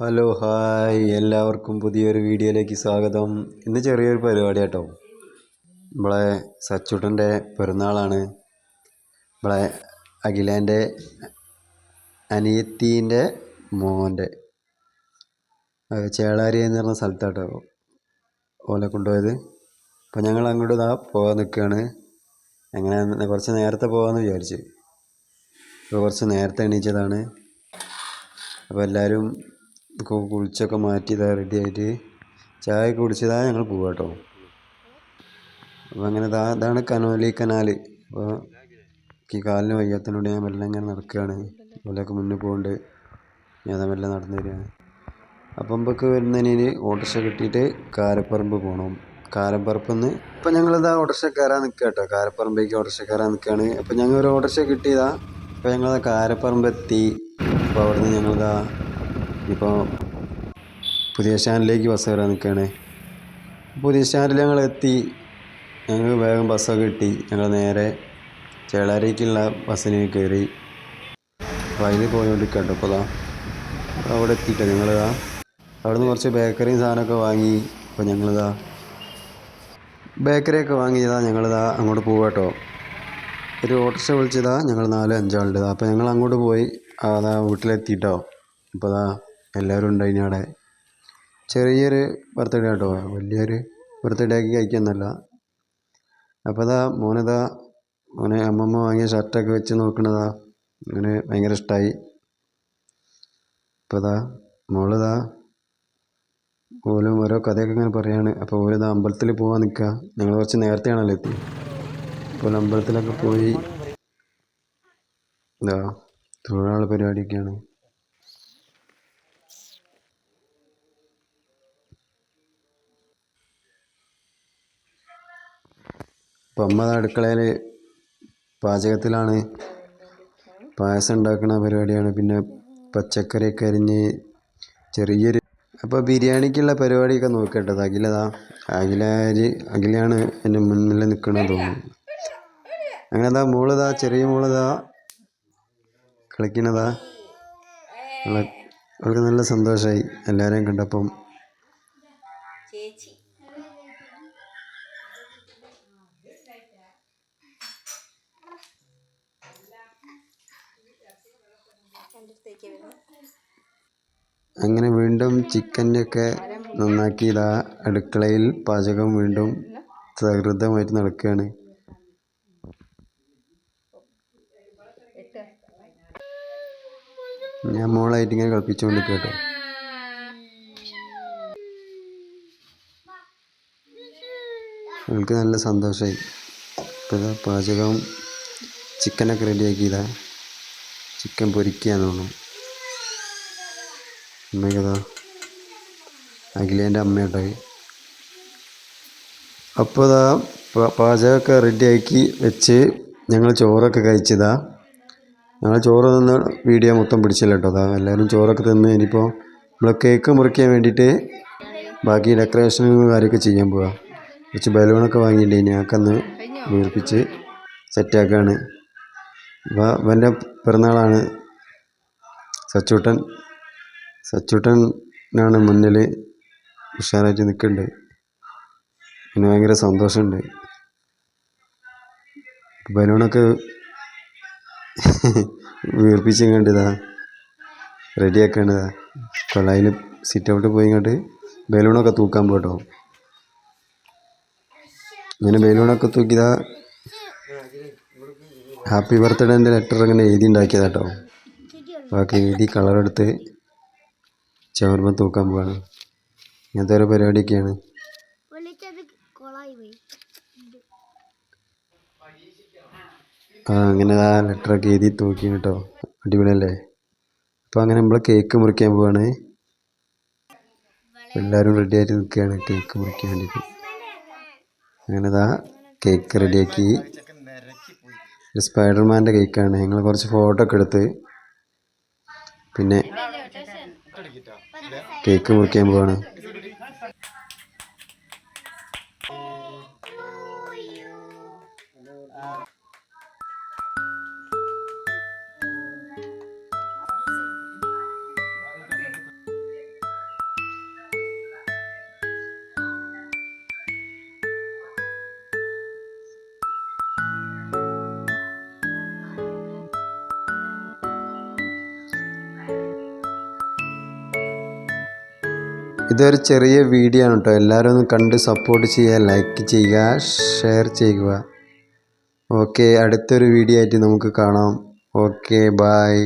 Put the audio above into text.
Hello hi. എല്ലാവർക്കും പുതിയൊരു വീഡിയോയിലേക്ക് സ്വാഗതം. ഇന്ന് ചെറിയൊരു പരിപാടി കേട്ടോ നമ്മളെ സച്ചുട്ടന്റെ പെരുന്നാളാണ്. നമ്മളെ അഖിലേന്റെ അനിയത്തീന്റെ മോന്റെ ചേളാരി എന്ന് പറഞ്ഞ സ്ഥലത്താട്ടോ ഓലെ കൊണ്ടുപോയത്. അപ്പോൾ ഞങ്ങൾ അങ്ങോട്ട് ഇതാ പോകാൻ നിൽക്കുകയാണ്. അങ്ങനെ കുറച്ച് നേരത്തെ പോകാമെന്ന് വിചാരിച്ച്. ഇപ്പോൾ കുറച്ച് നേരത്തെ എണീച്ചതാണ്. അപ്പോൾ എല്ലാവരും കു- കുളിച്ചൊക്കെ മാറ്റി ഇതാ റെഡി ആയിട്ട്. ചായ കുടിച്ചതാ ഞങ്ങൾ പോവാ കേട്ടോ അപ്പോൾ അങ്ങനെ ഇതാ ഇതാണ് കനോലി കനാൽ അപ്പോൾ ഈ കാലിന് വയ്യാത്തതിനോട് ഞാൻ മെല്ലെ ഇങ്ങനെ നടക്കുകയാണ് ഓലൊക്കെ മുന്നിൽ പോകുന്നുണ്ട് ഞാൻ മെല്ലെ നടന്നു വരികയാണ് അപ്പം നമുക്ക് വരുന്നതിന് ഓട്ടോറിക്ഷ കിട്ടിയിട്ട് കാരപ്പറമ്പ് പോകണം കാരപ്പറമ്പ് നിന്ന് ഇപ്പം ഞങ്ങളിതാ ഓട്ടോറിക്ഷ കയറാൻ നിൽക്കുക കേട്ടോ കാരപ്പറമ്പേക്ക് ഓട്ടോറിക്ഷ കയറാൻ നിൽക്കുകയാണ് അപ്പം ഞങ്ങൾ ഒരു ഓട്ടോറിക്ഷ കിട്ടിയതാ. അപ്പോൾ ഞങ്ങളിതാ കാരപ്പറമ്പ് എത്തി അപ്പോൾ അവിടെ നിന്ന് ഞങ്ങളിതാ ഇപ്പോൾ പുതിയ സ്റ്റാൻഡിലേക്ക് ബസ് കയറാൻ നിൽക്കുകയാണ് പുതിയ സ്റ്റാൻഡിൽ ഞങ്ങൾ എത്തി. ഞങ്ങൾ വേഗം ബസ്സൊക്കെ കിട്ടി. ഞങ്ങൾ നേരെ ചേളാരിക്കുള്ള ബസ്സിന് കയറി. അപ്പോൾ അതിൽ പോയോണ്ടിരിക്കുക കേട്ടോ അപ്പോൾ അതാ അവിടെ എത്തിയിട്ടോ ഞങ്ങളിതാ അവിടെ നിന്ന് കുറച്ച് ബേക്കറിയും സാധനമൊക്കെ വാങ്ങി. അപ്പോൾ ഞങ്ങളിതാ ബേക്കറിയൊക്കെ വാങ്ങിയതാ ഞങ്ങളിതാ അങ്ങോട്ട് പോവാ കേട്ടോ ഒരു ഓട്ടോറിക്ഷ വിളിച്ചതാ ഞങ്ങൾ നാല് അഞ്ചാളുണ്ട് അപ്പോൾ ഞങ്ങൾ അങ്ങോട്ട് പോയി. അതാ വീട്ടിലെത്തിയിട്ടോ. അപ്പോൾ അതാ എല്ലാവരും ഉണ്ടായിന് അവിടെ. ചെറിയൊരു ബർത്ത്ഡേ കേട്ടോ വലിയൊരു ബർത്ത്ഡേ ആക്കി കഴിക്കുന്നല്ല. അപ്പോൾ അതാ മോനതാ മോനെ അമ്മമ്മ വാങ്ങിയ ഷർട്ടൊക്കെ വെച്ച് നോക്കണതാ. അങ്ങനെ ഭയങ്കര ഇഷ്ടമായി അപ്പോൾ അതാ മോളിതാ ഓലും ഓരോ കഥയൊക്കെ ഇങ്ങനെ പറയാണ്. അപ്പോൾ ഓലിതാ അമ്പലത്തിൽ പോകാൻ നിൽക്കുക ഞങ്ങൾ കുറച്ച് നേരത്തെയാണല്ലോ എത്തി. അപ്പോൾ അമ്പലത്തിലൊക്കെ പോയി ഇതാ തൊഴിലാളി പരിപാടിയൊക്കെയാണ്. അപ്പം അമ്മ അടുക്കളയിൽ പാചകത്തിലാണ് പായസം ഉണ്ടാക്കുന്ന പരിപാടിയാണ്. പിന്നെ പച്ചക്കറിയൊക്കെ അരിഞ്ഞ് ചെറിയൊരു അപ്പോൾ ബിരിയാണിക്കുള്ള പരിപാടിയൊക്കെ നോക്കേണ്ടത് അഖിലതാ അഖിലാര് അഖിലാണ് എന്റെ മുന്നിൽ നിൽക്കണമെന്ന് തോന്നുന്നു. അങ്ങനെ അതാ മോളിതാ ചെറിയ മോളിതാ കളിക്കണതാ. അവൾക്ക് നല്ല സന്തോഷമായി എല്ലാവരെയും കണ്ടപ്പം. അങ്ങനെ വീണ്ടും ചിക്കനൊക്കെ നന്നാക്കി ഇതാ അടുക്കളയിൽ പാചകം വീണ്ടും സഹൃദമായിട്ട് നടക്കുകയാണ്. ഞാൻ മോളായിട്ട് ഇങ്ങനെ കളിപ്പിച്ചുകൊണ്ട് കേട്ടോ അവൾക്ക് നല്ല സന്തോഷമായി. പാചകം ചിക്കനൊക്കെ റെഡിയാക്കിയതാ ചിക്കൻ പൊരിക്കുകയെന്ന് തോന്നുന്നു. അമ്മയ്ക്കതാ. അഖിലേന്റെ അമ്മയുണ്ടായി. അപ്പോൾ ഇതാ പ- പാചകമൊക്കെ റെഡിയാക്കി വെച്ച് ഞങ്ങൾ ചോറൊക്കെ കഴിച്ചതാ. ഞങ്ങൾ ചോറ് തന്ന വീഡിയോ മൊത്തം പിടിച്ചില്ല കേട്ടോ. അതാ എല്ലാവരും ചോറൊക്കെ തിന്ന് ഇനിയിപ്പോൾ നമ്മൾ കേക്ക് മുറിക്കാൻ വേണ്ടിയിട്ട് ബാക്കി ഡെക്കറേഷനും കാര്യമൊക്കെ ചെയ്യാൻ പോവാം. കുറച്ച് ബലൂണൊക്കെ വാങ്ങിയിട്ടുണ്ട് ഞങ്ങൾക്കന്ന് വീർപ്പിച്ച് സെറ്റാക്കാണ്. അപ്പോൾ അവന്റെ പിറന്നാളാണ് സച്ചൂട്ടൻ സച്ചൂട്ടനാണ് മുന്നിൽ ഉഷാറായിട്ട് നിൽക്കുന്നുണ്ട് പിന്നെ ഭയങ്കര സന്തോഷമുണ്ട് ബലൂണൊക്കെ വീർപ്പിച്ച് കണ്ടതാ റെഡിയാക്കേണ്ടതാ കൊള്ളായിൽ സിറ്റ് ഔട്ട് പോയി കണ്ട് ബലൂണൊക്കെ തൂക്കാൻ പോട്ടോ. ഇങ്ങനെ ബലൂണൊക്കെ തൂക്കിയതാ ഹാപ്പി ബർത്ത്ഡേ ബർത്ത്ഡേന്റെ ലെറ്റർ അങ്ങനെ എഴുതി ഉണ്ടാക്കിയതാട്ടോ ബാക്കി എഴുതി കളറെടുത്ത് ചവർമ്മ തൂക്കാൻ പോവാണ്. ഇങ്ങനത്തെ ഓരോ പരിപാടിയൊക്കെയാണ്. ആ അങ്ങനെ ആ ലെറ്ററൊക്കെ എഴുതി തൂക്കി കേട്ടോ അടിപൊളിയല്ലേ? അപ്പോൾ അങ്ങനെ നമ്മൾ കേക്ക് മുറിക്കാൻ പോവാണ്. എല്ലാവരും റെഡി ആയിട്ട് നിൽക്കുകയാണ്. കേക്ക് മുറിക്കാൻ വേണ്ടിയിട്ട്. അങ്ങനെ ഇതാ കേക്ക് റെഡിയാക്കി ഒരു സ്പൈഡർമാന്റെ കേക്കാണ്. ഞങ്ങൾ കുറച്ച് ഫോട്ടോ ഒക്കെ എടുത്ത് പിന്നെ കേക്ക് മുറിക്കാൻ പോവാണ്. ഇതൊരു ചെറിയ വീഡിയോ ആണ് കേട്ടോ. എല്ലാവരും ഒന്ന് കണ്ട് സപ്പോർട്ട് ചെയ്യുക ലൈക്ക് ചെയ്യുക ഷെയർ ചെയ്യുക. ഓക്കെ അടുത്തൊരു വീഡിയോ ആയിട്ട് നമുക്ക് കാണാം. Okay bye